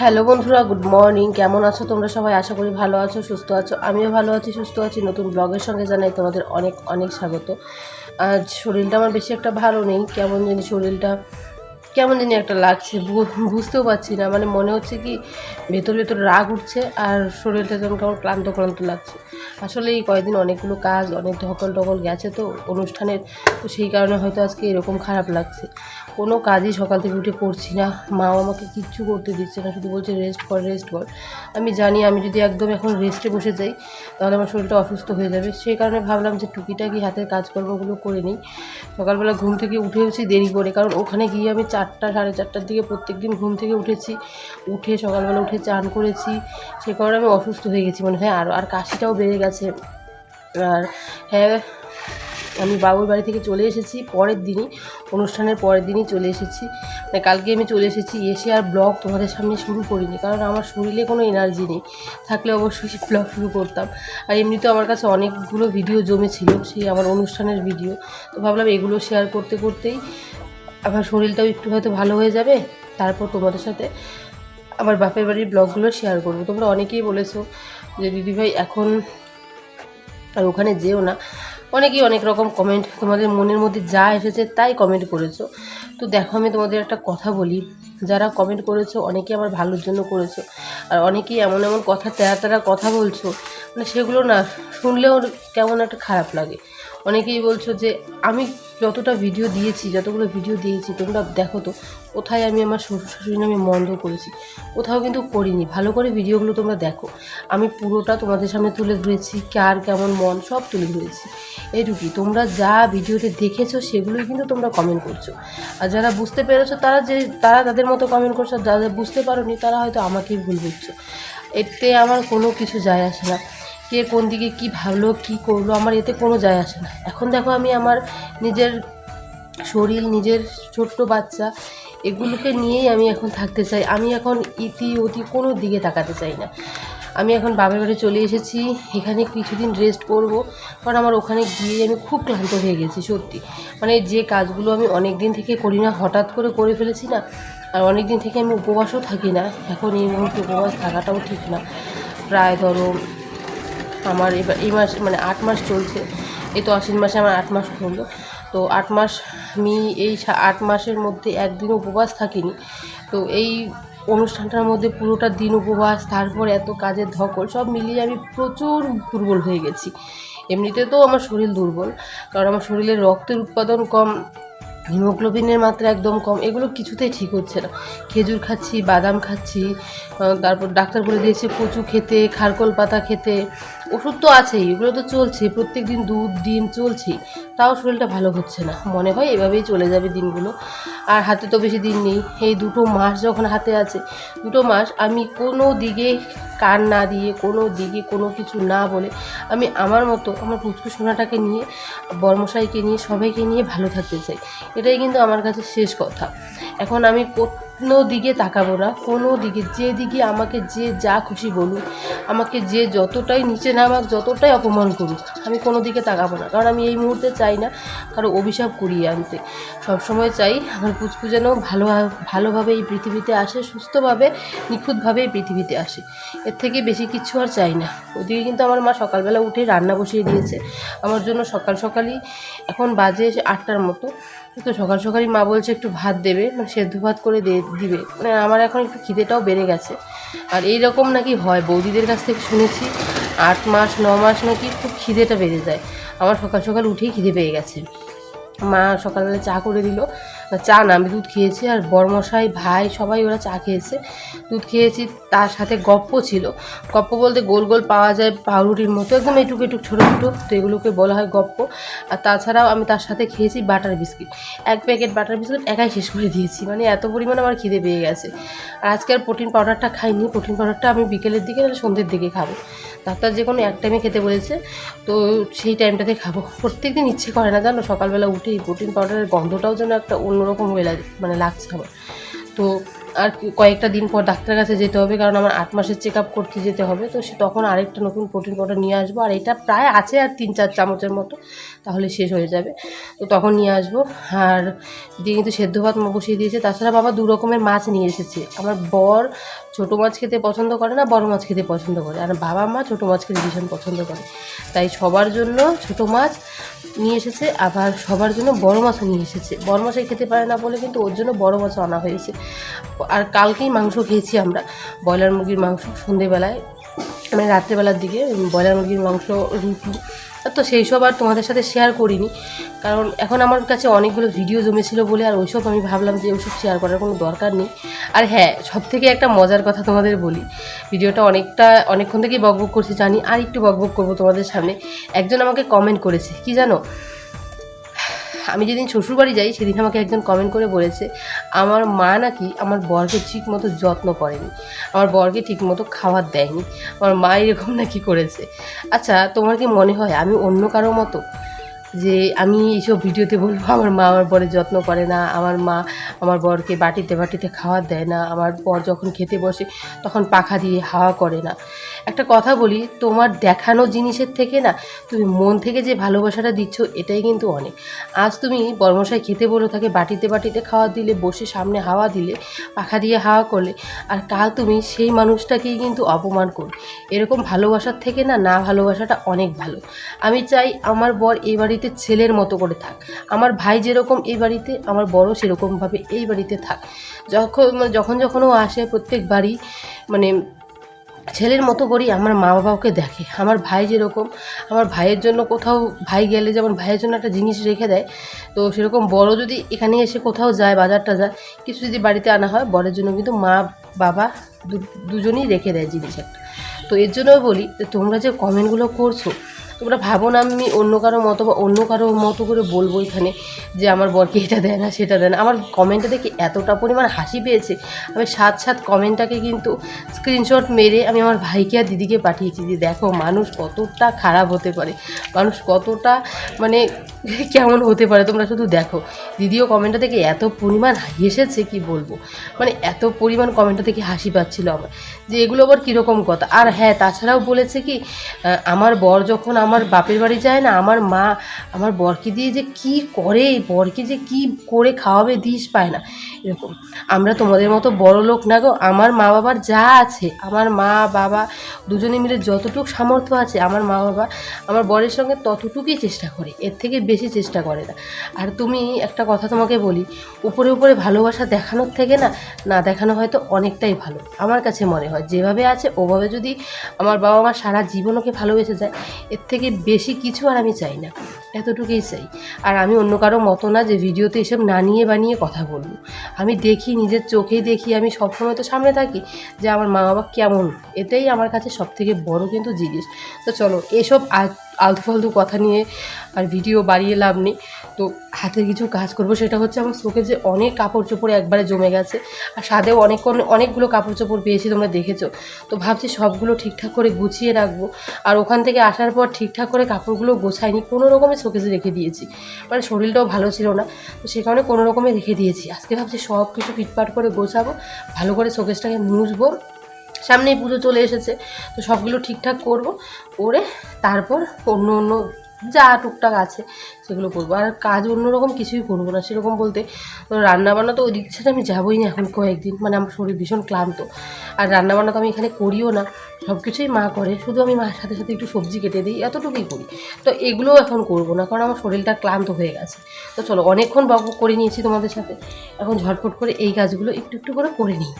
Hello বন্ধুরা, good morning. কেমন আছো তোমরা সবাই? আশা করি ভালো আছো, সুস্থ আছো। আমিও ভালো আছি, সুস্থ আছি। নতুন ব্লগের সঙ্গে জানাই তোমাদের অনেক অনেক স্বাগত। আজ শরীরটা আমার বেশি একটা ভালো নেই। কেমন জানি শরীরটা, কেমন জানি একটা লাগছে। বুঝতেও পারছি না। মানে মনে হচ্ছে কি ভেতর ভেতর রাগ উঠছে আর শরীরটা যেমন কেমন ক্লান্ত ক্লান্ত লাগছে। আসলে এই কয়েকদিন অনেকগুলো কাজ, অনেক ধকল টকল গেছে তো অনুষ্ঠানের। তো সেই কারণে হয়তো আজকে এরকম খারাপ লাগছে। কোনো কাজই সকাল থেকে উঠে করছি না। মাও আমাকে কিচ্ছু করতে দিচ্ছে না, শুধু বলছে রেস্ট কর রেস্ট কর। আমি জানি আমি যদি একদম এখন রেস্টে বসে যাই, তাহলে আমার শরীরটা অসুস্থ হয়ে যাবে। সেই কারণে ভাবলাম যে টুকিটাকি হাতের কাজকর্মগুলো করে নিই। সকালবেলা ঘুম থেকে উঠেওছি দেরি করে, কারণ ওখানে গিয়ে আমি চারটা, সাড়ে চারটার দিকে প্রত্যেক দিন ঘুম থেকে উঠেছি। উঠে সকালবেলা উঠে চান করেছি। সে কারণে আমি অসুস্থ হয়ে গেছি মনে হয় আরও আর কাশিটাও বেড়ে গেছে। আর হ্যাঁ আমি বাবুর বাড়ি থেকে চলে এসেছি, পরের দিনই, অনুষ্ঠানের পরের দিনই চলে এসেছি। মানে কালকে আমি চলে এসেছি, এসে আর ব্লগ তোমাদের সামনে শুরু করিনি, কারণ আমার শরীরে কোনো এনার্জি নেই। থাকলে অবশ্যই ব্লগ শুরু করতাম। আর এমনিতেও আমার কাছে অনেকগুলো ভিডিও জমেছিল, সেই আমার অনুষ্ঠানের ভিডিও তো ভাবলাম এগুলো শেয়ার করতে করতেই আমার শরীরটাও একটু হয়তো ভালো হয়ে যাবে, তারপর তোমাদের সাথে আমার বাপের বাড়ির ব্লগগুলো শেয়ার করব। তোমরা অনেকেই বলেছ যে, দিদিভাই, এখন আর ওখানে যেও না। অনেকেই অনেক রকম কমেন্ট তোমাদের মনের মধ্যে যা এসেছে তাই কমেন্ট করেছ। তো দেখো আমি তোমাদের একটা কথা বলি, যারা কমেন্ট করেছ অনেকেই আমার ভালোর জন্য করেছ, আর অনেকেই এমন এমন কথা, তেরা তেরা কথা বলছো মানে সেগুলো না শুনলেও কেমন একটা খারাপ লাগে। অনেকেই বলছো যে আমি যতটা ভিডিও দিয়েছি, যতগুলো ভিডিও দিয়েছি, তোমরা দেখো তো, কোথায় আমি আমার শ্বশুর শাশুড়ি নামে মন্দ করেছি। কোথাও কিন্তু করিনি, ভালো করে ভিডিওগুলো তোমরা দেখো। আমি পুরোটা তোমাদের সামনে তুলে ধরেছি, কার কেমন মন, সব তুলে ধরেছি। এইটুকুই। তোমরা যা ভিডিওতে দেখেছ, সেগুলোই কিন্তু তোমরা কমেন্ট করছ। আর যারা বুঝতে পেরেছ, তারা যে, তারা তাদের মতো কমেন্ট করছ যারা বুঝতে পারোনি, তারা হয়তো আমাকেই ভুল বুঝছ। এতে আমার কোনো কিছু যায় আসে না। কে কোন দিকে কি ভাবলো কি করল, আমার এতে কোনো যায় আসে না। এখন দেখো আমি আমার নিজের শরীর, নিজের ছোট্ট বাচ্চা, এগুলোকে নিয়েই আমি এখন থাকতে চাই। আমি এখন ইতি অতি কোনো দিকে তাকাতে চাই না। আমি এখন বাবার বাড়ি চলে এসেছি, এখানে কিছুদিন রেস্ট করব। কারণ আমার ওখানে গিয়ে আমি খুব ক্লান্ত হয়ে গেছি, সত্যি। মানে যে কাজগুলো আমি অনেক দিন থেকে করি না, হঠাৎ করে করে ফেলেছি না, আর অনেক দিন থেকে আমি উপবাসও থাকি না। এখন এই মুহূর্তে উপবাস থাকাটাও ঠিক না। প্রায় ধরো আমার এবার এই মাস মানে আট মাস চলছে। এই তো আশ্বিন মাসে আমার আট মাস হলো তো আট মাস, আমি এই আট মাসের মধ্যে একদিন উপবাস থাকিনি। তো এই অনুষ্ঠানটার মধ্যে পুরোটা দিন উপবাস, তারপর এত কাজের ধকল, সব মিলিয়ে আমি প্রচুর দুর্বল হয়ে গেছি। এমনিতে তো আমার শরীর দুর্বল, কারণ আমার শরীরে রক্তের উৎপাদন কম হিমোগ্লোবিনের মাত্রা একদম কম, এগুলো কিছুতেই ঠিক হচ্ছে না। খেজুর খাচ্ছি, বাদাম খাচ্ছি তারপর ডাক্তার বলে দিয়েছে কচু খেতে, খারকোল পাতা খেতে, ওষুধ তো আছেই, এগুলো তো চলছে প্রত্যেক দিন দুধ, ডিম চলছেই, তাও শরীরটা ভালো হচ্ছে না। মনে হয় এভাবেই চলে যাবে দিনগুলো। আর হাতে তো বেশি দিন নেই। এই দুটো মাস যখন হাতে আছে, দুটো মাস আমি কোনো দিকে কান না দিয়ে, কোনো দিকে কোনো কিছু না বলে আমি আমার মতো আমার পুচকু সোনাটাকে নিয়ে, বর্মশাইকে নিয়ে, সবাইকে নিয়ে ভালো থাকতে চাই। এটাই কিন্তু আমার কাছে শেষ কথা। এখন আমি কোনো দিকে তাকাবো না, কোনো দিকে, যে দিকে আমাকে যে যা খুশি বলুক, আমাকে যে যতটাই নিচে নামাক, যতটাই অপমান করুক, আমি কোনো দিকে তাকাবো না। কারণ আমি এই মুহূর্তে চাই না কারও অভিশাপ করিয়ে আনতে। সবসময় চাই আমার পুচকু যেন ভালো, ভালোভাবে এই পৃথিবীতে আসে, সুস্থভাবে, নিখুঁতভাবে এই পৃথিবীতে আসে। এর থেকে বেশি কিছু আর চাই না। ওদিকে কিন্তু আমার মা সকালবেলা উঠে রান্না বসিয়ে দিয়েছে। আমার জন্য সকাল সকালই এখন বাজে আটটার মতো। তো সকাল সকালই মা বলছে একটু ভাত দেবে মানে সেদ্ধ ভাত করে দিবে। মানে আমার এখন একটু খিদেটাও বেড়ে গেছে। আর এই রকম নাকি হয়, বৌদিদের কাছ থেকে শুনেছি, আট মাস, ন মাস নাকি খুব খিদেটা বেড়ে যায়। আমার সকাল সকাল উঠেই খিদে পেয়ে গেছে। মা সকালবেলা চা করে দিল চা না, আমি দুধ খেয়েছি আর বরমশাই, ভাই সবাই ওরা চা খেয়েছে। দুধ খেয়েছি, তার সাথে গপ্প ছিল। গপ্প বলতে গোল গোল পাওয়া যায় পাউরুটির মতো, একদম এটুকু এটুকু, ছোটো ছোটো, তো এগুলোকে বলা হয় গপ্প। আর তাছাড়াও আমি তার সাথে খেয়েছি বাটার বিস্কিট। এক প্যাকেট বাটার বিস্কিট একাই শেষ করে দিয়েছি মানে এত পরিমাণ আমার খিদে পেয়ে গেছে। আর আজকে আর প্রোটিন পাউডারটা খাইনি, প্রোটিন পাউডারটা আমি বিকেলের দিকে নাহলে সন্ধ্যের দিকে খাব। ডাক্তার যে কোনো এক টাইমে খেতে বলেছে, তো সেই টাইমটাতে খাব। প্রত্যেক দিন ইচ্ছে করে না জানো, সকালবেলা উঠে এই প্রোটিন পাউডারের গন্ধটাও যেন একটা অন্যরকম হয়ে লাগে মানে লাগছে আমার। তো আর কয়েকটা দিন পর ডাক্তারের কাছে যেতে হবে, কারণ আমার আট মাসের চেক আপ করতে যেতে হবে। তো সে তখন আরেকটা নতুন প্রোটিন পাউডার নিয়ে আসব, আর এটা প্রায় আছে আর তিন চার চামচের মতো, তাহলে শেষ হয়ে যাবে। তো তখন নিয়ে আসব। আর দিয়ে কিন্তু সেদ্ধ ভাত বসিয়ে দিয়েছে। তাছাড়া বাবা দু রকমের মাছ নিয়ে এসেছে। আমার বর ছোটো মাছ খেতে পছন্দ করে না, বড় মাছ খেতে পছন্দ করে। আর বাবা মা ছোটো মাছ খেতে ভীষণ পছন্দ করে। তাই সবার জন্য ছোটো মাছ নিয়ে এসেছে, আবার সবার জন্য বড় মাছও নিয়ে এসেছে। বড় মাছাই খেতে পারে না বলে কিন্তু ওর জন্য বড় মাছও আনা হয়েছে। আর কালকেই মাংস খেয়েছি আমরা, ব্রয়লার মুরগির মাংস সন্ধেবেলায়। মানে রাত্রেবেলার দিকে ব্রয়লার মুরগির মাংস, রুটি তো সেই সব আর তোমাদের সাথে শেয়ার করিনি। কারণ এখন আমার কাছে অনেকগুলো ভিডিও জমেছিল বলে আর ওইসব আমি ভাবলাম যে ওইসব শেয়ার করার কোনো দরকার নেই। আর হ্যাঁ সব থেকে একটা মজার কথা তোমাদের বলি। ভিডিওটা অনেকটা, অনেকক্ষণ থেকেই বকবক করছি জানি, আর একটু বকবক করব তোমাদের সামনে। একজন আমাকে কমেন্ট করেছে, কি জানো? আমি যেদিন শ্বশুরবাড়ি যাই, সেদিন আমাকে একজন কমেন্ট করে বলেছে, আমার মা নাকি আমার বরকে ঠিক মতো যত্ন করেনি। আমার বরকে ঠিক মতো খাবার দেয়নি। আমার মা এরকম নাকি করেছে। আচ্ছা তোমার কি মনে হয় আমি অন্য কারও মতো যে আমি এইসব ভিডিওতে বলব, আমার মা আমার বরের যত্ন করে না, আমার মা আমার বরকে বাটিতে বাটিতে খাবার দেয় না, আমার বর যখন খেতে বসে তখন পাখা দিয়ে হাওয়া করে না? একটা কথা বলি, তোমার দেখানো জিনিসের থেকে না, তুমি মন থেকে যে ভালোবাসাটা দিচ্ছ, এটাই কিন্তু অনেক। আজ তুমি বর্মশাই খেতে বলো, তাকে বাটিতে বাটিতে খাওয়া দিলে, বসে সামনে হাওয়া দিলে, পাখা দিয়ে হাওয়া করলে, আর কাল তুমি সেই মানুষটাকেই কিন্তু অপমান করো এরকম ভালোবাসার থেকে না না ভালোবাসাটা অনেক ভালো। আমি চাই আমার বর এই বাড়িতে ছেলের মতো করে থাক। আমার ভাই যেরকম এই বাড়িতে, আমার বড় সেরকমভাবে এই বাড়িতে থাক। যখন যখন যখন ও আসে প্রত্যেক বাড়ি মানে ছেলের মতো করি আমার মা বাবাকে দেখে। আমার ভাই যেরকম, আমার ভাইয়ের জন্য কোথাও ভাই গেলে যেমন ভাইয়ের জন্য একটা জিনিস রেখে দেয়, তো সেরকম বড় যদি এখানে এসে কোথাও যায়, বাজারটা যায়, কিছু যদি বাড়িতে আনা হয়, বরের জন্য কিন্তু মা, বাবা দুজনেই রেখে দেয় জিনিস একটা। তো এর জন্য বলি তোমরা যে কমেন্টগুলো করছ তোমরা ভাবো না, আমি অন্য কারও মতো বা অন্য কারও মতো করে বলব এখানে যে আমার বরকে এটা দেয় না, সেটা দেয় না। আমার কমেন্টটা দেখে এতটা পরিমাণ হাসি পেয়েছে। আমি সাত সাত কমেন্টটাকে কিন্তু স্ক্রিনশট মেরে আমি আমার ভাইকে আর দিদিকে পাঠিয়েছি যে দেখো, মানুষ কতটা খারাপ হতে পারে। মানুষ কতটা মানে কেমন হতে পারে, তোমরা শুধু দেখো। দিদিও কমেন্টটা থেকে এত পরিমাণ হেসেছে, কি বলব? মানে এত পরিমাণ কমেন্টটা থেকে হাসি পাচ্ছিল আমার। যে এগুলো আবার কীরকম কথা? আর হ্যাঁ তাছাড়াও বলেছে কি আমার বর যখন আমার বাপের বাড়ি যায় না, আমার মা, আমার বরকে দিয়ে যে কি করে, বরকে যে কি করে খাওয়াবে দিস পায় না, এরকম। আমরা তোমাদের মতো বড় লোক না গো, আমার মা বাবার যা আছে, আমার মা, বাবা, দুজনে মিলে যতটুকু সামর্থ্য আছে, আমার মা বাবা আমার বরের সঙ্গে ততটুকুই চেষ্টা করে। এর থেকে বেশি চেষ্টা করে না। আর তুমি একটা কথা তোমাকে বলি, উপরে উপরে ভালোবাসা দেখানোর থেকে না না দেখানো হয়তো অনেকটাই ভালো। আমার কাছে মনে হয়, যেভাবে আছে ওভাবে যদি আমার বাবা মা সারা জীবন ওকে ভালোবেসে যায়, এর থেকে বেশি কিছু আর আমি চাই না। এতটুকুই চাই। আর আমি অন্য কারও মতো না যে ভিডিওতে এসব না নিয়ে বানিয়ে কথা বলব। আমি দেখি, নিজের চোখেই দেখি, আমি সবসময় তো সামনে থাকি যে আমার মা বাবা কেমন। এটাই আমার কাছে সব থেকে বড় কিন্তু জিনিস তো চলো, এসব আল- আলতু ফালতু কথা নিয়ে আর ভিডিও বাড়িয়ে লাভ নেই। তো হাতে কিছু কাজ করব, সেটা হচ্ছে আমার যে অনেক কাপড় চোপড় একবারে জমে গেছে। আর সাথেও অনেক অনেকগুলো কাপড় চোপড় পেয়েছি তোমরা দেখেছ। তো ভাবছি সবগুলো ঠিকঠাক করে গুছিয়ে রাখব। আর ওখান থেকে আসার পর ঠিকঠাক করে কাপড়গুলো গোছাইনি, কোনো রকমের শোকেসে রেখে দিয়েছি। মানে শরীরটাও ভালো ছিল না, তো সে কারণে কোনো রকমে রেখে দিয়েছি। আজকে ভাবছি সব কিছু ফিটপাট করে গোছাবো, ভালো করে শোকেসটাকে মুছবো। সামনেই পুজো চলে এসেছে। তো সবগুলো ঠিকঠাক করব, করে তারপর অন্য অন্য যা টুকটাক আছে সেগুলো করব। আর কাজ অন্যরকম কিছুই করব না। সেরকম বলতে রান্নাবান্না তো ওই দিক থেকে আমি যাবোই না এখন কয়েকদিন। মানে আমার শরীর ভীষণ ক্লান্ত। আর রান্নাবান্না তো আমি এখানে করিও না। সব কিছুই মা করে। শুধু আমি মায়ের সাথে সাথে একটু সবজি কেটে দিই, এতটুকুই করি। তো এগুলোও এখন করব না, কারণ আমার শরীরটা ক্লান্ত হয়ে গেছে। তো চলো, অনেকক্ষণ বক করে নিয়েছি তোমাদের সাথে। এখন ঝটফট করে এই কাজগুলো একটু একটু করে করে নিই।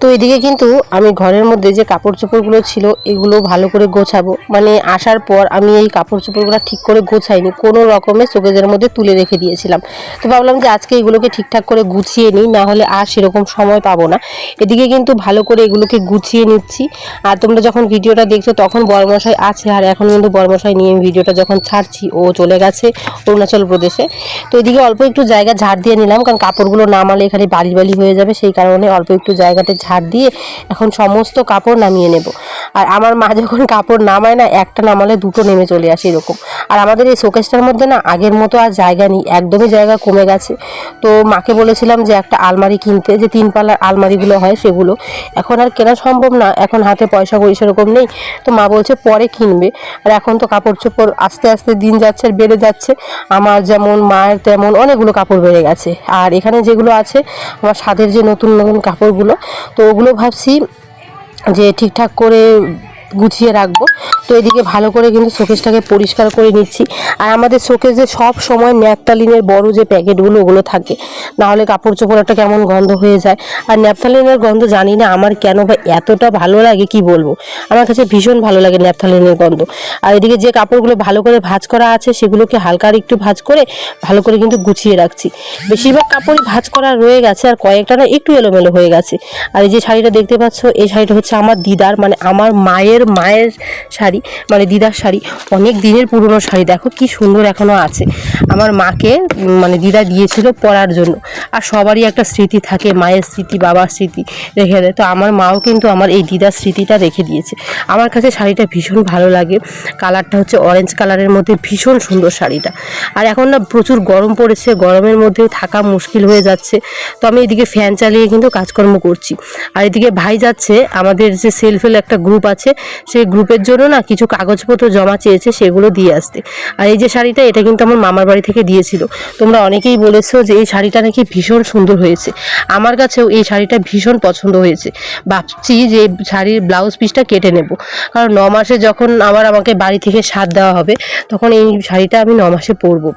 তো এদিকে কিন্তু আমি ঘরের মধ্যে যে কাপড় চোপড়গুলো ছিল, এগুলো ভালো করে গোছাবো। মানে আসার পর আমি এই কাপড় চোপড়গুলো ঠিক করে গোছাইনি, কোনো রকমে চোখেজের মধ্যে তুলে রেখে দিয়েছিলাম। তো ভাবলাম যে আজকে এগুলোকে ঠিকঠাক করে গুছিয়ে নিই, না হলে আর সেরকম সময় পাবো না। এদিকে কিন্তু ভালো করে এগুলোকে গুছিয়ে নিচ্ছি। আর তোমরা যখন ভিডিওটা দেখছ, তখন বর্মশাই আছে। আর এখন কিন্তু বর্মশাই নিয়ে আমি ভিডিওটা যখন ছাড়ছি, ও চলে গেছে অরুণাচল প্রদেশে। তো এদিকে অল্প একটু জায়গা ঝাড় দিয়ে নিলাম, কারণ কাপড়গুলো নামালে এখানে বালি বালি হয়ে যাবে। সেই কারণে অল্প একটু জায়গাতে ঝাড় দিয়ে এখন সমস্ত কাপড় নামিয়ে নেব। আর আমার মা যখন কাপড় নামায় না, একটা নামালে দুটো নেমে চলে আসে এরকম। আর আমাদের এই শোকেসটার মধ্যে না, আগের মতো আর জায়গা নেই, একদমই জায়গা কমে গেছে। তো মাকে বলেছিলাম যে একটা আলমারি কিনতে, যে তিন পাল্লার আলমারিগুলো হয় সেগুলো। এখন আর কেনা সম্ভব না, এখন হাতে পয়সা করি সেরকম নেই। তো মা বলছে পরে কিনবে। আর এখন তো কাপড় চোপড় আস্তে আস্তে দিন যাচ্ছে আর বেড়ে যাচ্ছে। আমার যেমন মায়ের তেমন অনেকগুলো কাপড় বেড়ে গেছে। আর এখানে যেগুলো আছে, আমার স্বাদের যে নতুন নতুন কাপড়গুলো তো ওগুলো ভাবছি যে ঠিকঠাক করে গুছিয়ে রাখব। তো এদিকে ভালো করে কিন্তু শোকেসটাকে পরিষ্কার করে নিচ্ছি। আর আমাদের শোকেসে সব সময় ন্যাপথালিনের বড় যে প্যাকেটগুলো, ওগুলো থাকে। নাহলে কাপড় চোপড় একটা কেমন গন্ধ হয়ে যায়। আর ন্যাপথালিনের গন্ধ জানি না আমার কেন বা এতটা ভালো লাগে, কি বলব? আমার কাছে ভীষণ ভালো লাগে ন্যাপথালিনের গন্ধ। আর এদিকে যে কাপড়গুলো ভালো করে ভাজ করা আছে, সেগুলোকে হালকা একটু ভাঁজ করে ভালো করে কিন্তু গুছিয়ে রাখছি। বেশিরভাগ কাপড়ই ভাঁজ করা রয়ে গেছে, আর কয়েকটা না একটু এলোমেলো হয়ে গেছে। আর এই যে শাড়িটা দেখতে পাচ্ছ, এই শাড়িটা হচ্ছে আমার দিদার মানে আমার মায়ের মায়ের শাড়ি মানে দিদার শাড়ি, অনেক দিনের পুরনো শাড়ি। দেখো কি সুন্দর এখনও আছে। আমার মাকে মানে দিদা দিয়েছিল পরার জন্য। আর সবারই একটা স্মৃতি থাকে, মায়ের স্মৃতি, বাবার স্মৃতি রেখে দেয়। তো আমার মাও কিন্তু আমার এই দিদার স্মৃতিটা রেখে দিয়েছে। আমার কাছে শাড়িটা ভীষণ ভালো লাগে। কালারটা হচ্ছে অরেঞ্জ কালারের মধ্যে ভীষণ সুন্দর শাড়িটা। আর এখন না প্রচুর গরম পড়েছে, গরমের মধ্যেও থাকা মুশকিল হয়ে যাচ্ছে। তো আমি এদিকে ফ্যান চালিয়ে কিন্তু কাজকর্ম করছি। আর এদিকে ভাই যাচ্ছে, আমাদের যে সেলফেল একটা গ্রুপ আছে সেই গ্রুপের জন্য না কিছু কাগজপত্র জমা চেয়েছে, সেগুলো দিয়ে আসতে। আর এই যে শাড়িটা, এটা কিন্তু আমার মামার বাড়ি থেকে দিয়েছিল। তোমরা অনেকেই বলেছ যে এই শাড়িটা নাকি ভীষণ সুন্দর হয়েছে। আমার কাছেও এই শাড়িটা ভীষণ পছন্দ হয়েছে। ভাবছি যে শাড়ির ব্লাউজ পিসটা কেটে নেব। কারণ ন মাসে যখন আবার আমাকে বাড়ি থেকে সাত দেওয়া হবে, তখন এই শাড়িটা আমি ন মাসে পরবো।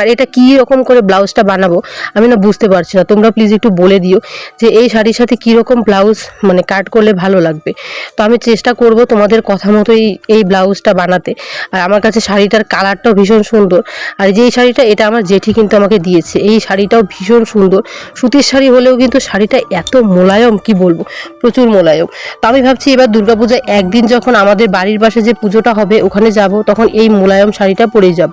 আর এটা কী রকম করে ব্লাউজটা বানাবো, আমি না বুঝতে পারছি না। তোমরা প্লিজ একটু বলে দিও যে এই শাড়ির সাথে কী রকম ব্লাউজ মানে কাট করলে ভালো লাগবে। তো আমি চেষ্টা করব তোমাদের কথা মতোই এই ব্লাউজটা বানাতে। আর আমার কাছে শাড়িটার কালারটাও ভীষণ সুন্দর। আর এই যে এই শাড়িটা, এটা আমার জেঠি কিন্তু আমাকে দিয়েছে। এই শাড়িটাও ভীষণ সুন্দর। সুতির শাড়ি হলেও কিন্তু শাড়িটা এত মোলায়ম, কি বলব? প্রচুর মোলায়ম। তো আমি ভাবছি এবার দুর্গাপূজায় একদিন যখন আমাদের বাড়ির পাশে যে পুজোটা হবে, ওখানে যাব, তখন এই মোলায়ম শাড়িটা পরে যাব।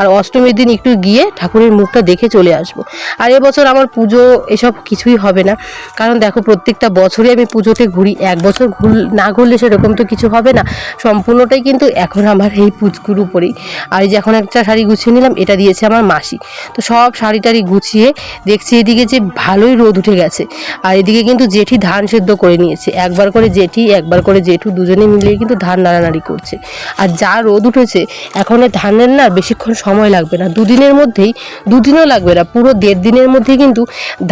আর অষ্টমীর দিন একটু গিয়ে ঠাকুরের মুখটা দেখে চলে আসব। আর এবছর আমার পুজো এসব কিছুই হবে না। কারণ দেখো প্রত্যেকটা বছরই আমি পুজোতে ঘুরি। এক বছর ঘুর না ঘুরলে সেরকম তো কিছু হবে না। সম্পূর্ণটাই কিন্তু এখন আমার এই পুজকুর উপরেই। আর এই যে এখন একটা শাড়ি গুছিয়ে নিলাম, এটা দিয়েছে আমার মাসি। তো সব শাড়ি টাড়ি গুছিয়ে দেখছি এদিকে যে ভালোই রোদ উঠে গেছে। আর এদিকে কিন্তু জেঠি ধান সেদ্ধ করে নিয়েছে। একবার করে জেঠি, একবার করে জেঠু দুজনে মিলিয়ে কিন্তু ধান নাড়ানাড়ি করছে। আর যা রোদ উঠেছে, এখন ধানের না বেশিক্ষণ সময় লাগবে না। দুদিনের মধ্যেই, দুদিনও লাগবে না, পুরো দেড় দিনের মধ্যে কিন্তু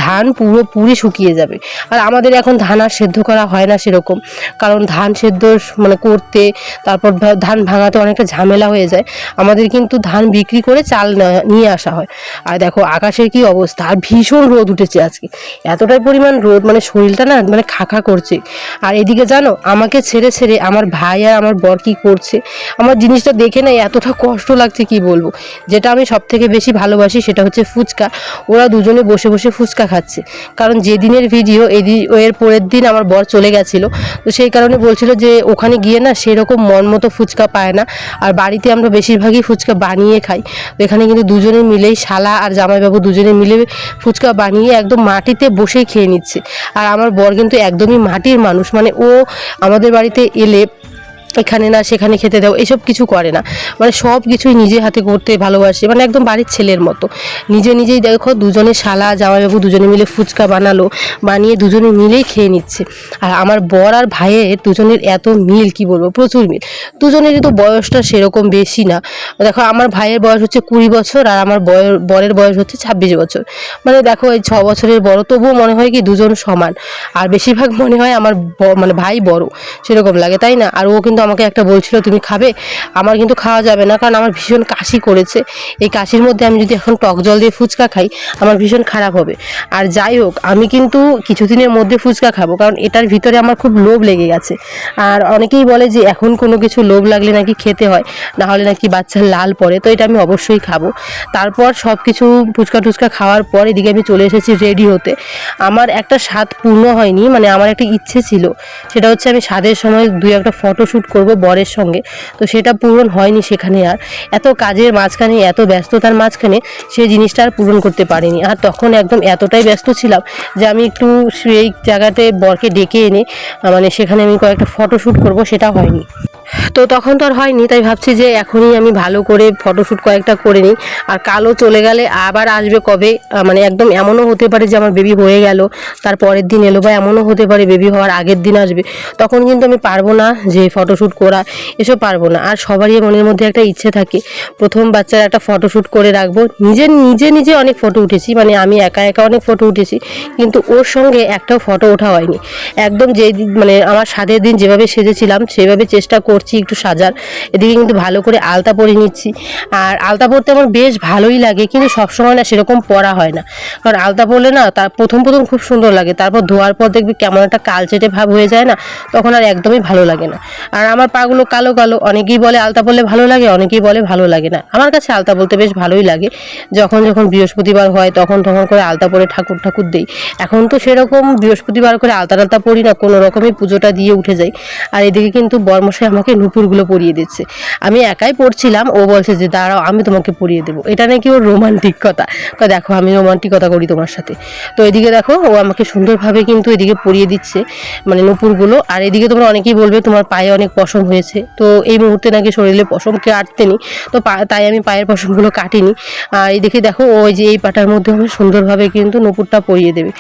ধান পুরো পুরি শুকিয়ে যাবে। আর আমাদের এখন ধান আর সেদ্ধ করা হয় না সেরকম, কারণ ধান সেদ্ধ মানে করতে, তারপর ধান ভাঙাতে অনেকটা ঝামেলা হয়ে যায়। আমাদের কিন্তু ধান বিক্রি করে চাল নিয়ে আসা হয়। আর দেখো, আকাশের কি অবস্থা, আর ভীষণ রোদ উঠেছে আজকে। এতটাই পরিমাণ রোদ মানে শরীরটা না মানে খাখা করছে। আর এদিকে জানো, আমাকে ছেড়ে ছেড়ে আমার ভাই আর আমার বর কি করছে, আমার জিনিসটা দেখে না এতটা কষ্ট লাগছে, কি বলব? যেটা আমি সব থেকে বেশি ভালোবাসি সেটা হচ্ছে ফুচকা। ওরা দুজনে বসে বসে ফুচকা খাচ্ছে। কারণ যেদিনের ভিডিও এদিন এর পরের দিন আমার বর চলে গেছিল। তো সেই কারণে বলছিল যে, ওখানে গিয়ে না সেরকম মন মতো ফুচকা পায় না। আর বাড়িতে আমরা বেশিরভাগই ফুচকা বানিয়ে খাই। এখানে কিন্তু দুজনে মিলেই শালা আর জামাইবাবু দুজনে মিলে ফুচকা বানিয়ে একদম মাটিতে বসেই খেয়ে নিচ্ছে। আর আমার বর কিন্তু একদমই মাটির মানুষ। মানে ও আমাদের বাড়িতে এলে এখানে না, সেখানে খেতে দাও, এসব কিছু করে না। মানে সব কিছুই নিজে হাতে করতে ভালোবাসে। মানে একদম বাড়ির ছেলের মতো। নিজে নিজেই দেখো, দুজনে শালা, জামাইবাবু দুজনে মিলে ফুচকা বানালো, বানিয়ে দুজনে মিলেই খেয়ে নিচ্ছে। আর আমার বর আর ভাইয়ের দুজনের এত মিল, কি বলব, প্রচুর মিল। দুজনেরই তো বয়সটা সেরকম বেশি না। দেখো, আমার ভাইয়ের বয়স হচ্ছে কুড়ি বছর, আর আমার বরের বয়স হচ্ছে ছাব্বিশ বছর। মানে দেখো, এই ছ বছরের বড়, তবুও মনে হয় কি দুজন সমান। আর বেশিরভাগ মনে হয় আমার মানে ভাই বড়, সেরকম লাগে, তাই না? আর ও কিন্তু আমাকে একটা বলছিল, তুমি খাবে? আমার কিন্তু খাওয়া যাবে না, কারণ আমার ভীষণ কাশি করেছে। এই কাশির মধ্যে আমি যদি এখন টক জল দিয়ে ফুচকা খাই, আমার ভীষণ খারাপ হবে। আর যাই হোক, আমি কিন্তু কিছুদিনের মধ্যে ফুচকা খাব, কারণ এটার ভিতরে আমার খুব লোভ লেগে গেছে। আর অনেকেই বলে যে, এখন কোনো কিছু লোভ লাগলে নাকি খেতে হয়, না হলে নাকি বাচ্চার লাল পড়ে। তো এটা আমি অবশ্যই খাব। তারপর সব কিছু ফুচকা টুচকা খাওয়ার পর এদিকে আমি চলে এসেছি রেডি হতে। আমার একটা স্বাদ পূর্ণ হয়নি মানে আমার একটা ইচ্ছে ছিল। সেটা হচ্ছে আমি স্বাদের সময় দুই একটা ফটোশ্যুট করব বরের সঙ্গে। তো সেটা পূরণ হয়নি সেখানে আর। এত কাজের মাঝখানে, এত ব্যস্ততার মাঝখানে সে জিনিসটা আর পূরণ করতে পারিনি। আর তখন একদম এতটাই ব্যস্ত ছিলাম যে আমি একটু সেই জায়গাতে বরকে ডেকে এনে মানে সেখানে আমি কয়েকটা ফটো শ্যুট করব, সেটা হয়নি। তো তখন তো আর হয়নি, তাই ভাবছি যে এখনই আমি ভালো করে ফটোশ্যুট কয়েকটা করে নিই। আর কালো চলে গেলে আবার আসবে কবে মানে একদম এমনও হতে পারে যে আমার বেবি হয়ে গেল, তার পরের দিন এলো বা এমনও হতে পারে বেবি হওয়ার আগের দিন আসবে। তখন কিন্তু আমি পারব না যে ফটোশ্যুট করা, এসব পারব না। আর সবারই মনের মধ্যে একটা ইচ্ছে থাকে, প্রথম বাচ্চার একটা ফটোশ্যুট করে রাখব। নিজে নিজে নিজে অনেক ফটো উঠেছি মানে আমি একা একা অনেক ফটো উঠেছি, কিন্তু ওর সঙ্গে একটাও ফটো ওঠা হয়নি। একদম যে মানে আমার স্বাদের দিন যেভাবে সেজেছিলাম, সেভাবে চেষ্টা করছি একটু সাজার। এদিকে কিন্তু ভালো করে আলতা পরে নিচ্ছি। আর আলতা পরতে আমার বেশ ভালোই লাগে, কিন্তু সবসময় না সেরকম পরা হয় না। কারণ আলতা পরলে না তার প্রথম প্রথম খুব সুন্দর লাগে। তারপর ধোয়ার পর দেখবি কেমন একটা কালচেটে ভাব হয়ে যায় না, তখন আর একদমই ভালো লাগে না। আর আমার পাগুলো কালো কালো। অনেকেই বলে আলতা পরলে ভালো লাগে, অনেকেই বলে ভালো লাগে না। আমার কাছে আলতা বলতে বেশ ভালোই লাগে। যখন যখন বৃহস্পতিবার হয়, তখন তখন করে আলতা পরে ঠাকুর ঠাকুর দেই। এখন তো সেরকম বৃহস্পতিবার করে আলতা টালতা পরি না, কোনো রকমই পুজোটা দিয়ে উঠে যাই। আর এদিকে কিন্তু বর্মশাই আমাকে নুপুরগুলো পরিয়ে দিচ্ছে। আমি একাই পড়ছিলাম ও বলছে যে, দাঁড়াও, আমি তোমাকে পরিয়ে দেবো। এটা নাকি ওর রোমান্টিক কথা। দেখো, আমি রোমান্টিকতা করি তোমার সাথে। তো এদিকে দেখো, ও আমাকে সুন্দরভাবে কিন্তু এদিকে পরিয়ে দিচ্ছে মানে নুপুরগুলো। আর এদিকে তোমরা অনেকেই বলবে, তোমার পায়ে অনেক পশম হয়েছে। তো এই মুহূর্তে নাকি শরীরে পশম কাটতে নি তো তাই আমি পায়ের পশমগুলো কাটিনি। আর এদিকে দেখো ওই যে এই পাটার মধ্যে আমি সুন্দরভাবে কিন্তু নুপুরটা পরিয়ে দেবে।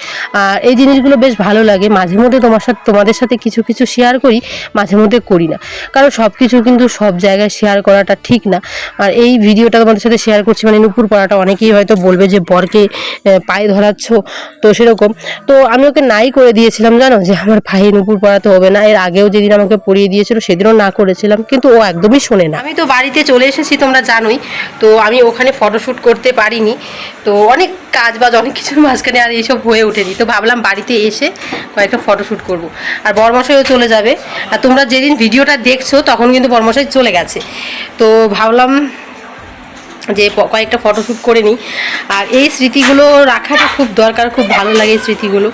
আর এই জিনিসগুলো বেশ ভালো লাগে। মাঝে মধ্যে তোমার সাথে, তোমাদের সাথে কিছু কিছু শেয়ার করি মাঝে মধ্যে করি না। কারণ সব কিছু কিন্তু সব জায়গায় শেয়ার করাটা ঠিক না। আর এই ভিডিওটা তোমাদের সাথে শেয়ার করছি মানে নুপুর পড়াটা অনেকেই হয়তো বলবে যে, বরকে পায়ে ধরাচ্ছ, তো সেরকম। তো আমি ওকে নাই করে দিয়েছিলাম, জানো? যে আমার ভাই নুপুর পড়াতে হবে না। এর আগেও যেদিন আমাকে পড়িয়ে দিয়েছিল, সেদিনও না করেছিলাম, কিন্তু ও একদমই শোনে না। আমি তো বাড়িতে চলে এসেছি, তোমরা জানোই। তো আমি ওখানে ফটোশ্যুট করতে পারিনি। তো অনেক কাজ বাজ, অনেক কিছুর মাঝখানে আর এইসব হয়ে ওঠেনি। তো ভাবলাম বাড়িতে এসে কয়েকটা ফটোশ্যুট করব। আর বরমশাইও চলে যাবে। আর তোমরা যেদিন ভিডিওটা দেখছ তখন কিন্তু বর্মশাই চলে গেছে। তো ভাবলাম যে কয়েকটা ফটোশ্যুট করে নিই। আর এই স্মৃতিগুলো রাখাটা খুব দরকার, খুব ভালো লাগে এই স্মৃতিগুলো।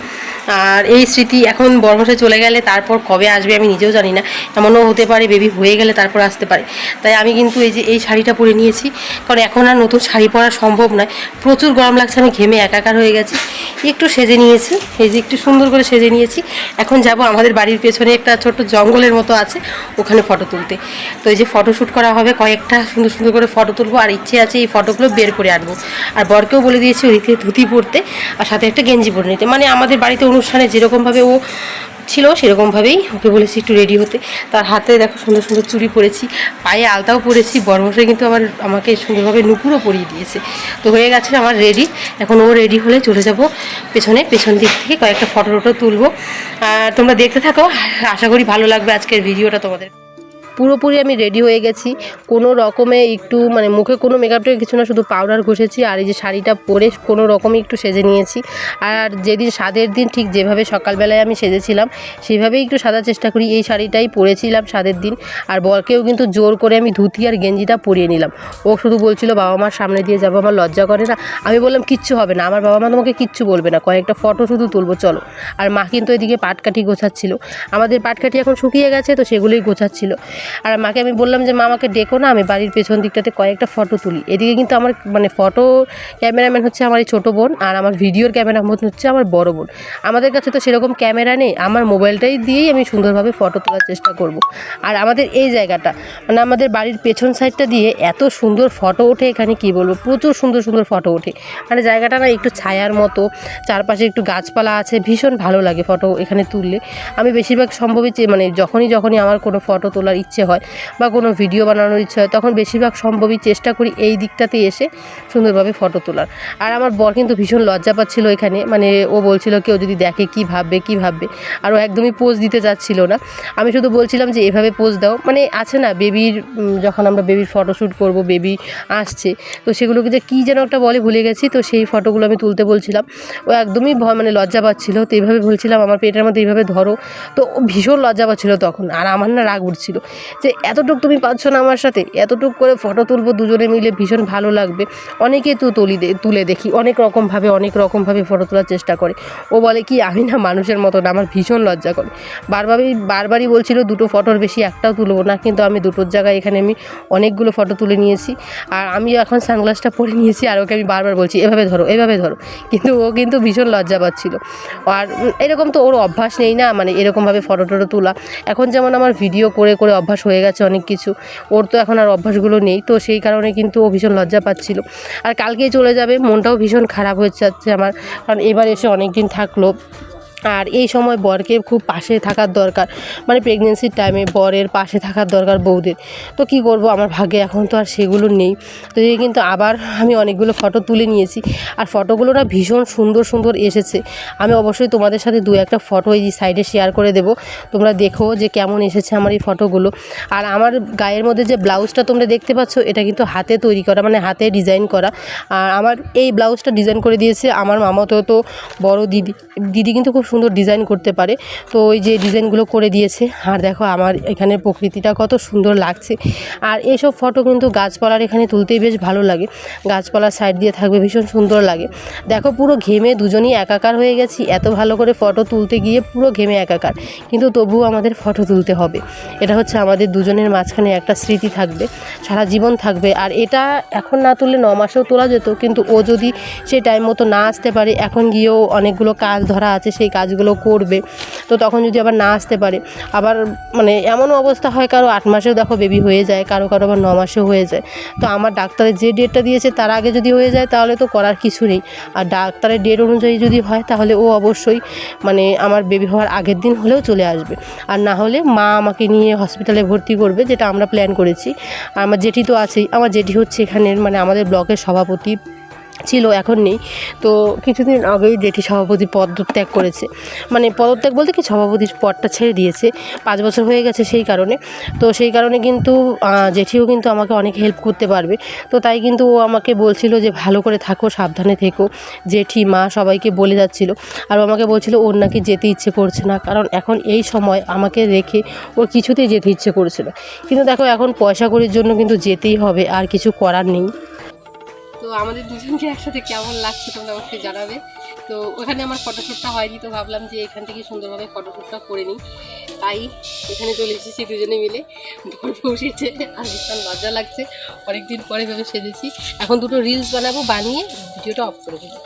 আর এই স্মৃতি এখন বর্মশাই চলে গেলে তারপর কবে আসবে আমি নিজেও জানি না। এমনও হতে পারে বেবি হয়ে গেলে তারপর আসতে পারে। তাই আমি কিন্তু এই যে এই শাড়িটা পরে নিয়েছি, কারণ এখন আর নতুন শাড়ি পরা সম্ভব নয়। প্রচুর গরম লাগছে, আমি ঘেমে একাকার হয়ে গেছি। একটু সেজে নিয়েছি, এই যে একটু সুন্দর করে সেজে নিয়েছি। এখন যাব আমাদের বাড়ির পেছনে একটা ছোট্ট জঙ্গলের মতো আছে, ওখানে ফটো তুলতে। তো এই যে ফটো শ্যুট করা হবে, কয়েকটা সুন্দর সুন্দর করে ফটো তুলবো। আর ইচ্ছে আছে এই ফটোগুলো বের করে আনব। আর বরকেও বলে দিয়েছি, ওদিকে ধুতি পরতে, আর সাথে একটা গেঞ্জি পরে নিতে। মানে আমাদের বাড়িতে অনুষ্ঠানে যেরকমভাবে ও ছিল, সেরকমভাবেই ওকে বলেছি একটু রেডি হতে। তার হাতে দেখো সুন্দর সুন্দর চুড়ি পরেছি, পায়ে আলতাও পরেছি, বরমশাই কিন্তু আমার আমাকে সুন্দরভাবে নুপুরও পরিয়ে দিয়েছে। তো হয়ে গেছে আমার রেডি এখন ও রেডি হলে চলে যাব পেছনে, পেছন দিক থেকে কয়েকটা ফটো টটো তুলবো তোমরা দেখতে থাকো, আশা করি ভালো লাগবে আজকের ভিডিওটা তোমাদের। পুরোপুরি আমি রেডি হয়ে গেছি। কোনো রকমে একটু মানে মুখে কোনো মেকআপ টেক কিছু না, শুধু পাউডার ঘষেছি আর এই যে শাড়িটা পরে কোনো রকমে একটু সেজে নিয়েছি। আর যেদিন স্বাদের দিন, ঠিক যেভাবে সকালবেলায় আমি সেজেছিলাম, সেভাবেই একটু সাজার চেষ্টা করি। এই শাড়িটাই পরেছিলাম স্বাদের দিন। আর বরকেও কিন্তু জোর করে আমি ধুতি আর গেঞ্জিটা পরিয়ে নিলাম। ও শুধু বলছিল, বাবা মার সামনে দিয়ে যাব, আমার লজ্জা করে না। আমি বললাম, কিচ্ছু হবে না, আমার বাবা মা তোমাকে কিচ্ছু বলবে না। কয়েকটা ফটো শুধু তুলবো, চলো। আর মা কিন্তু এদিকে পাটকাঠি গোছাচ্ছিল। আমাদের পাটকাঠি এখন শুকিয়ে গেছে, তো সেগুলোই গোছাচ্ছিল। আর মাকে আমি বললাম যে, মা, আমাকে ডেকো না, আমি বাড়ির পেছন দিকটাতে কয়েকটা ফটো তুলি। এদিকে কিন্তু আমার মানে ফটো ক্যামেরাম্যান হচ্ছে আমার এই ছোটো বোন, আর আমার ভিডিওর ক্যামেরাম্যান হচ্ছে আমার বড় বোন। আমাদের কাছে তো সেরকম ক্যামেরা নেই, আমার মোবাইলটাই দিয়েই আমি সুন্দরভাবে ফটো তোলার চেষ্টা করব। আর আমাদের এই জায়গাটা মানে আমাদের বাড়ির পেছন সাইডটা দিয়ে এত সুন্দর ফটো ওঠে এখানে, কি বলব, প্রচুর সুন্দর সুন্দর ফটো ওঠে। মানে জায়গাটা না একটু ছায়ার মতো, চারপাশে একটু গাছপালা আছে, ভীষণ ভালো লাগে ফটো এখানে তুললে। আমি বেশিরভাগ সম্ভবই মানে যখনই যখনই আমার কোনো ফটো তোলার ইচ্ছে হয় বা কোনো ভিডিও বানানোর ইচ্ছে হয়, তখন বেশিরভাগ সম্ভবই চেষ্টা করি এই দিকটাতে এসে সুন্দরভাবে ফটো তোলার। আর আমার বর কিন্তু ভীষণ লজ্জা পাচ্ছিল এখানে মানে ও বলছিল কেউ যদি দেখে কি ভাববে কি ভাববে, আর ও একদমই পোজ দিতে চাচ্ছিল না। আমি শুধু বলছিলাম যে এভাবে পোজ দাও মানে আছে না বেবির যখন আমরা বেবির ফটোশ্যুট করব বেবি আসছে, তো সেগুলোকে যে কী যেন একটা বলে ভুলে গেছি, তো সেই ফটোগুলো আমি তুলতে বলছিলাম। ও একদমই ভয় মানে লজ্জা পাচ্ছিল, তো এইভাবে বলছিলাম, আমার পেটের মধ্যে এইভাবে ধরো। তো ও ভীষণ লজ্জা পাচ্ছিল তখন, আর আমার না রাগ উঠছিল। যে এতটুক তুমি পাচ্ছ না আমার সাথে, এতটুক করে ফটো তুলবো দুজনে মিলে ভীষণ ভালো লাগবে। অনেকেই তো তুলি তুলে দেখি, অনেক রকমভাবে অনেক রকমভাবে ফটো তোলার চেষ্টা করে। ও বলে কি, আমি না মানুষের মতো না, আমার ভীষণ লজ্জা করে। বারবারই বারবারই বলছিল, দুটো ফটোর বেশি একটাও তুলবো না, কিন্তু আমি দুটোর জায়গায় এখানে আমি অনেকগুলো ফটো তুলে নিয়েছি। আর আমি এখন সানগ্লাসটা পরে নিয়েছি, আর ওকে আমি বারবার বলছি, এভাবে ধরো এভাবে ধরো। কিন্তু ও কিন্তু ভীষণ লজ্জা পাচ্ছিল। আর এরকম তো ওর অভ্যাস নেই না মানে এরকমভাবে ফটো টটো তোলা। এখন যেমন আমার ভিডিও করে করে অভ্যাস হয়ে গেছে অনেক কিছু। ওর তো এখন আর অভ্যাসগুলো নেই। তো সেই কারণে কিন্তু ও ভীষণ লজ্জা পাচ্ছিল। আর কালকেই চলে যাবে। মনটাও ভীষণ খারাপ হয়ে যাচ্ছে আমার। কারণ এবার এসে অনেক দিন থাকল। আর এই সময় বরকে খুব পাশে থাকার দরকার। মানে প্রেগনেন্সির টাইমে বরের পাশে থাকার দরকার বউদের। তো কি করব? আমার ভাগ্যে এখন তো আর সেগুলো নেই। তো এই কিন্তু আবার আমি অনেকগুলো ফটো তুলে নিয়েছি। আর ফটোগুলো না ভীষণ সুন্দর সুন্দর এসেছে। আমি অবশ্যই তোমাদের সাথে দু একটা ফটো এই সাইডে শেয়ার করে দেব। তোমরা দেখো যে কেমন এসেছে আমার এই ফটোগুলো আর আমার গায়ের মধ্যে যে ব্লাউজটা তোমরা দেখতে পাচ্ছ, এটা কিন্তু হাতে তৈরি করা মানে হাতে ডিজাইন করা। আর আমার এই ব্লাউজটা ডিজাইন করে দিয়েছে আমার মামাতো, তো বড় দিদি। দিদি কিন্তু খুব সুন্দর ডিজাইন করতে পারে। তো ওই যে ডিজাইনগুলো করে দিয়েছে। আর দেখো আমার এখানে প্রকৃতিটা কত সুন্দর লাগছে। আর এইসব ফটো কিন্তু গাছপালার এখানে তুলতেই বেশ ভালো লাগে। গাছপালার সাইড দিয়ে থাকবে ভীষণ সুন্দর লাগে। দেখো পুরো ঘেমে দুজনই একাকার হয়ে গেছি। এত ভালো করে ফটো তুলতে গিয়ে পুরো ঘেমে একাকার। কিন্তু তবুও আমাদের ফটো তুলতে হবে। এটা হচ্ছে আমাদের দুজনের মাঝখানে একটা স্মৃতি থাকবে। সারা জীবন থাকবে। আর এটা এখন না তুললে ন মাসেও তোলা যেত। কিন্তু ও যদি সেই টাইম মতো না আসতে পারে, এখন গিয়েও অনেকগুলো কাজ ধরা আছে, সেই কাজগুলো করবে। তো তখন যদি আবার না আসতে পারে, আবার মানে এমনও অবস্থা হয় কারও আট মাসেও দেখো বেবি হয়ে যায়, কারও কারও আবার ন মাসেও হয়ে যায়। তো আমার ডাক্তারের যে ডেটটা দিয়েছে তার আগে যদি হয়ে যায় তাহলে তো করার কিছু নেই। আর ডাক্তারের ডেট অনুযায়ী যদি হয় তাহলে ও অবশ্যই মানে আমার বেবি হওয়ার আগের দিন হলেও চলে আসবে। আর না হলে মা আমাকে নিয়ে হসপিটালে ভর্তি করবে, যেটা আমরা প্ল্যান করেছি। আর আমার জেঠি তো আছেই, আমার জেঠি হচ্ছে এখানের মানে আমাদের ব্লকের সভাপতি। ছিল, এখন নেই। তো কিছুদিন আগেই জেঠি সভাপতি পদত্যাগ করেছে। মানে পদত্যাগ বলতে কি? সভাপতির পদটা ছেড়ে দিয়েছে। পাঁচ বছর হয়ে গেছে সেই কারণে। তো সেই কারণে কিন্তু জেঠিও কিন্তু আমাকে অনেক হেল্প করতে পারবে। তো তাই কিন্তু ও আমাকে বলছিল যে, ভালো করে থাকো, সাবধানে থেকো। জেঠি, মা সবাইকে বলে যাচ্ছিল। আর আমাকে বলছিল, ওর নাকি যেতে ইচ্ছে করছে না। কারণ এখন এই সময় আমাকে রেখে ওর কিছুতেই যেতে ইচ্ছে করছে কিন্তু দেখো, এখন পয়সা করির জন্য কিন্তু যেতেই হবে, আর কিছু করার নেই। তো আমাদের দুজনকে একসাথে কেমন লাগছে তোমরা অবশ্যই জানাবে। তো ওখানে আমার ফটোশ্যুটটা হয়নি, তো ভাবলাম যে এখান থেকে সুন্দরভাবে ফটোশ্যুটটা করে নিই। তাই এখানে চলে এসেছি দুজনে মিলে। বর উঠেছে আর ভীষণ মজা লাগছে। অনেকদিন পরে ভেবে সেজেছি। এখন দুটো রিলস বানাবো, বানিয়ে ভিডিওটা অফ করে দেবো।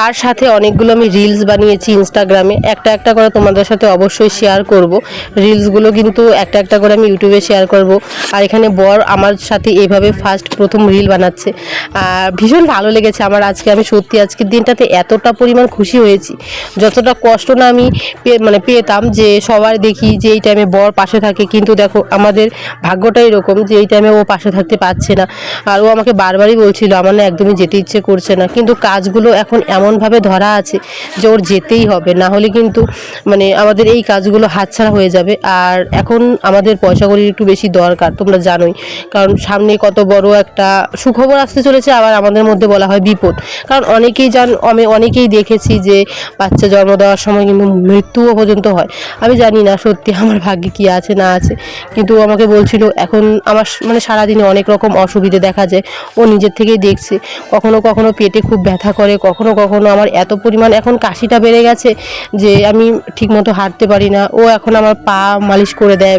তার সাথে অনেকগুলো আমি রিলস বানিয়েছি ইনস্টাগ্রামে একটা একটা করে তোমাদের সাথে অবশ্যই শেয়ার করব। রিলসগুলো কিন্তু একটা একটা করে আমি ইউটিউবে শেয়ার করব। আর এখানে বর আমার সাথে এইভাবে ফার্স্ট প্রথম রিল বানাচ্ছে। আর ভীষণ ভালো লেগেছে আমার আজকে। আমি সত্যি আজকের দিনটাতে এতটা পরিমাণ খুশি হয়েছি। যতটা কষ্ট না আমি মানে পেতাম যে সবার দেখি যে এই টাইমে বর পাশে থাকে। কিন্তু দেখো, আমাদের ভাগ্যটা এরকম যে এই টাইমে ও পাশে থাকতে পারছে না। আর ও আমাকে বারবারই বলছিল, আমার না একদমই যেতে ইচ্ছে করছে না। কিন্তু কাজগুলো এখন এমনভাবে ধরা আছে যে ওর যেতেই হবে। না হলে কিন্তু মানে আমাদের এই কাজগুলো হাতছাড়া হয়ে যাবে। আর এখন আমাদের পয়সা কড়ির একটু বেশি দরকার, তোমরা জানোই। কারণ সামনে কত বড় একটা সুখবর আসতে চলেছে, আবার আমাদের মধ্যে বলা হয় বিপদ। কারণ অনেকেই জান, আমি অনেকেই দেখেছি যে বাচ্চা জন্ম দেওয়ার সময় কিন্তু মৃত্যুও পর্যন্ত হয়। আমি জানি না সত্যি আমার ভাগ্যে কি আছে, না আছে। কিন্তু আমাকে বলছিল, এখন আমার মানে সারাদিনে অনেক রকম অসুবিধে দেখা যায়। ও নিজের থেকেই দেখছে। কখনো কখনো পেটে খুব ব্যথা করে, কখনো কখনো আমার এত পরিমাণ এখন কাশিটা বেড়ে গেছে যে আমি ঠিকমতো হাঁটতে পারি না। ও এখন আমার পা মালিশ করে দেয়,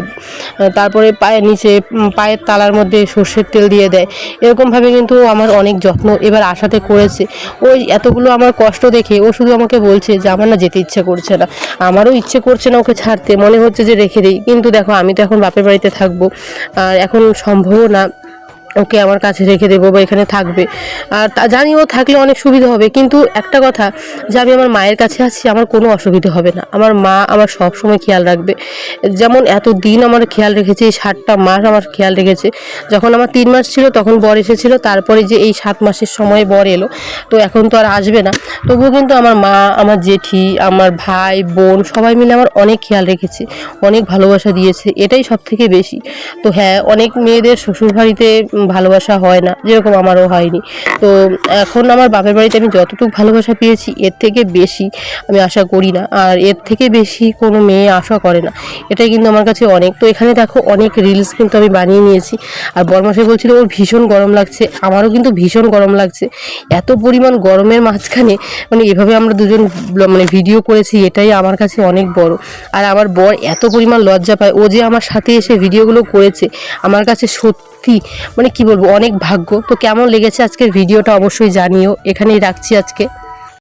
তারপরে পায়ের নিচে পায়ের তালার মধ্যে সর্ষের তেল দিয়ে দেয়। এরকমভাবে কিন্তু আমার অনেক যত্ন এবার আশাতে করেছে। ওই এতগুলো আমার কষ্ট দেখে ও শুধু আমাকে বলছে যে, আমার না যেতে ইচ্ছে করছে না। আমারও ইচ্ছে করছে না ওকে ছাড়তে, মনে হচ্ছে যে রেখে দিই। কিন্তু দেখো, আমি তো এখন বাপের বাড়িতে থাকব। আর এখন সম্ভবও না। ওকে আমার কাছে রেখে দেবো বা এখানে থাকবে। আর তা জানি ও থাকলে অনেক সুবিধা হবে, কিন্তু একটা কথা যে আমি আমার মায়ের কাছে আছি, আমার কোনো অসুবিধা হবে না। আমার মা আমার সব সময় খেয়াল রাখবে। যেমন এত দিন আমার খেয়াল রেখেছে, এই সাতটা মাস আমার খেয়াল রেখেছে। যখন আমার তিন মাস ছিল, তখন বর এসেছিল, তারপরে যে এই সাত মাসের সময় বর এলো, তো এখন তো আর আসবে না। তবুও কিন্তু আমার মা, আমার জেঠি, আমার ভাই, বোন সবাই মিলে আমার অনেক খেয়াল রেখেছে, অনেক ভালোবাসা দিয়েছে, এটাই সব থেকে বেশি। তো হ্যাঁ অনেক মেয়েদের শ্বশুরবাড়িতে ভালোবাসা হয় না, যেরকম আমারও হয়নি। তো এখন আমার বাপের বাড়িতে আমি যতটুকু ভালোবাসা পেয়েছি, এর থেকে বেশি আমি আশা করি না। আর এর থেকে বেশি কোনো মেয়ে আশা করে না। এটাই কিন্তু আমার কাছে অনেক। তো এখানে দেখো অনেক রিলস কিন্তু আমি বানিয়ে নিয়েছি। আর বরমাসে বলছিল, ওর ভীষণ গরম লাগছে। আমারও কিন্তু ভীষণ গরম লাগছে। এত পরিমাণ গরমের মাঝখানে মানে এভাবে আমরা দুজন মানে ভিডিও করেছি, এটাই আমার কাছে অনেক বড়। আর আমার বর এত পরিমাণ লজ্জা পায়। ও যে আমার সাথে এসে ভিডিওগুলো করেছে, আমার কাছে সত্যি মানে কি বলব, অনেক ভাগ্য। তো কেমন লেগেছে আজকের ভিডিওটা অবশ্যই জানিও। এখানেই রাখছি আজকে।